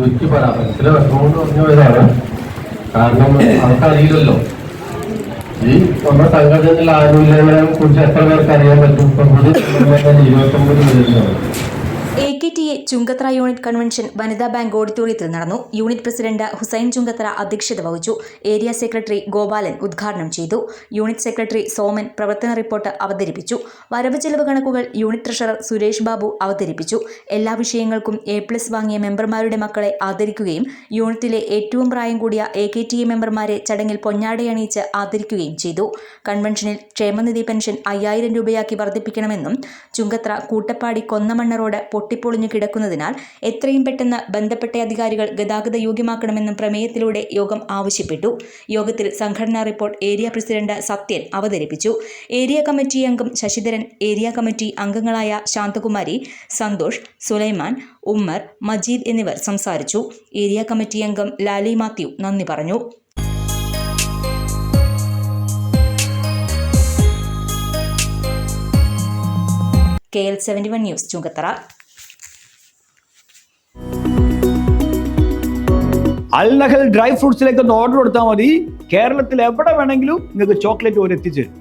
ചുരുക്കി പറയാം മനസ്സിലെ വിഷമം പറഞ്ഞു പോയതാണ് കാരണം അവർക്കറിയില്ലല്ലോ ഈ നമ്മുടെ സംഘടനയിലെ ആനുകൂല്യങ്ങളെ കുറിച്ച് എത്ര പേർക്ക് അറിയാൻ പറ്റും? ഇപ്പൊ പുതിയ സംഘടന ഇരുപത്തൊമ്പത് പേരുണ്ടാവും. A K T A Chungathara unit convention വനിതാ ബാങ്ക് ഓഡിറ്റോറിയത്തിൽ നടന്നു. യൂണിറ്റ് പ്രസിഡന്റ് ഹുസൈൻ ചുങ്കത്ര അധ്യക്ഷത വഹിച്ചു. ഏരിയ സെക്രട്ടറി ഗോപാലൻ ഉദ്ഘാടനം ചെയ്തു. യൂണിറ്റ് സെക്രട്ടറി സോമൻ പ്രവർത്തന റിപ്പോർട്ട് അവതരിപ്പിച്ചു. വരവ് ചെലവ് കണക്കുകൾ യൂണിറ്റ് ട്രഷറർ സുരേഷ് ബാബു അവതരിപ്പിച്ചു. എല്ലാ വിഷയങ്ങൾക്കും എ പ്ലസ് വാങ്ങിയ മെമ്പർമാരുടെ മക്കളെ ആദരിക്കുകയും യൂണിറ്റിലെ ഏറ്റവും പ്രായം കൂടിയ എ കെ ടി എ മെമ്പർമാരെ ചടങ്ങിൽ പൊന്നാടയണിയിച്ച് ആദരിക്കുകയും ചെയ്തു. കൺവെൻഷനിൽ ക്ഷേമനിധി പെൻഷൻ അയ്യായിരം രൂപയാക്കി വർദ്ധിപ്പിക്കണമെന്നും ചുങ്കത്ര കൂട്ടപ്പാടി കൊന്നമണ്ണ റോഡ് പൊട്ടിപ്പൊളിഞ്ഞു കിടക്കുന്നതിനാൽ എത്രയും പെട്ടെന്ന് ബന്ധപ്പെട്ട അധികാരികൾ ഗതാഗത യോഗ്യമാക്കണമെന്നും പ്രമേയത്തിലൂടെ യോഗം ആവശ്യപ്പെട്ടു. യോഗത്തിൽ സംഘടനാ റിപ്പോർട്ട് ഏരിയ പ്രസിഡന്റ് സത്യൻ അവതരിപ്പിച്ചു. ഏരിയ കമ്മിറ്റി അംഗം ശശിധരൻ ഏരിയ കമ്മിറ്റി അംഗങ്ങളായ ശാന്തകുമാരി സന്തോഷ് സുലൈമാൻ ഉമ്മർ മജീദ് എന്നിവർ സംസാരിച്ചു. ഏരിയ കമ്മിറ്റി അംഗം ലാലി മാത്യു നന്ദി പറഞ്ഞു. K L seventy one news Chungathara Al Nahal dry ഫ്രൂട്ട്സിലേക്ക് ഒന്ന് ഓർഡർ കൊടുത്താൽ മതി. കേരളത്തിൽ എവിടെ വേണമെങ്കിലും നിങ്ങൾക്ക് ചോക്ലേറ്റ് ഒരു എത്തിച്ചേരും